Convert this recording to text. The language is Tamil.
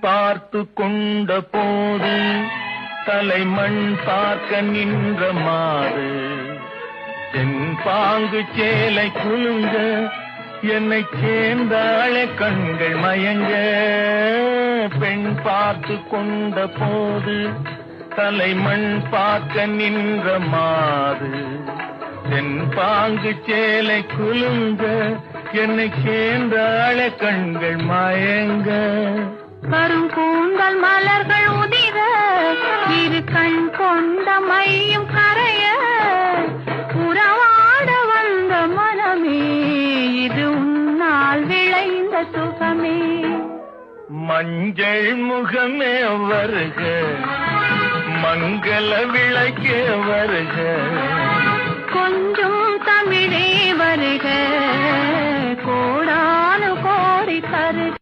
பார்த்து கொண்ட போது தலைமண் பார்க்க நின்ற மாறு. பாங்கு சேலை குலுங்க என்னை சேர்ந்தாளே கண்கள் மயங்க. பெண் பார்த்து கொண்ட போது தலைமண் பார்க்க நின்ற மாறு. தென் பாங்கு சேலை குலுங்க என்னை சேர்ந்தாளே கண்கள் மயங்க. சுகமே. மஞ்சள் முகமே வருக. மங்கள விளக்கே வருக. கொஞ்சம் தமிழே வருக. கோடானு கோடி தருக.